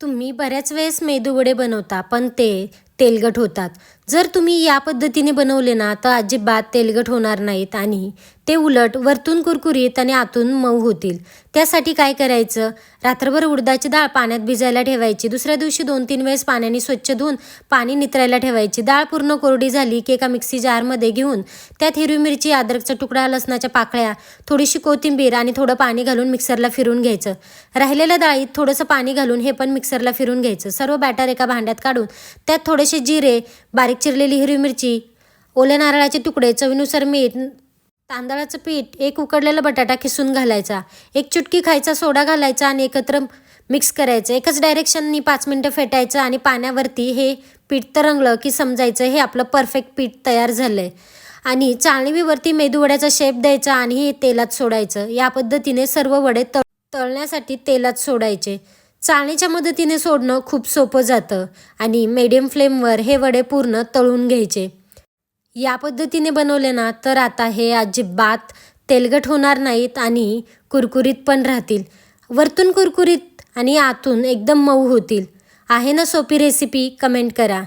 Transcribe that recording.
तुम्ही बऱ्याच वेळेस मेदूवडे बनवता पण ते तेलगट होतात. जर तुम्ही या पद्धतीने बनवले ना तर अजिबात तेलगट होणार नाहीत आणि ते उलट वरतून कुरकुरीत आणि आतून मऊ होतील. त्यासाठी काय करायचं? रात्रभर उडदाची डाळ पाण्यात भिजायला ठेवायची. दुसऱ्या दिवशी दोन तीन वेळेस पाण्याने स्वच्छ धुवून पाणी नितरायला ठेवायची. डाळ पूर्ण कोरडी झाली की एका मिक्सी जारमध्ये घेऊन त्यात हिरवी मिरची अद्रकचा तुकडा लसणाच्या पाकळ्या थोडीशी कोथिंबीर आणि थोडं पाणी घालून मिक्सरला फिरून घ्यायचं. राहिलेल्या डाळीत थोडंसं पाणी घालून हे पण मिक्सरला फिरून घ्यायचं. सर्व बॅटर एका भांड्यात काढून त्यात थोडेसे जिरे बारीक चिरलेली हिरवी मिरची ओल्या नारळाचे तुकडे चवीनुसार मीठ तांदळाचं पीठ एक उकडलेला बटाटा खिसून घालायचा एक चुटकी खायचा सोडा घालायचा आणि एकत्र मिक्स करायचं. एकच डायरेक्शननी पाच मिनटं फेटायचं आणि पाण्यावरती हे पीठ तरंगलं की समजायचं हे आपलं परफेक्ट पीठ तयार झालं आहे आणि चाळणीवरती मेदूवड्याचा शेप द्यायचा आणि हे तेलात सोडायचं. या पद्धतीने सर्व वडे तळ तळण्यासाठी तेलात सोडायचे. चाळणीच्या मदतीने सोडणं खूप सोपं जातं आणि मीडियम फ्लेमवर हे वडे पूर्ण तळून घ्यायचे. या पद्धतीने बनवले ना तर आता हे अजिबात तेलगट होणार नाहीत आणि कुरकुरीत पण राहतील. वरतून कुरकुरीत आणि आतून एकदम मऊ होतील. आहे ना सोपी रेसिपी कमेंट करा.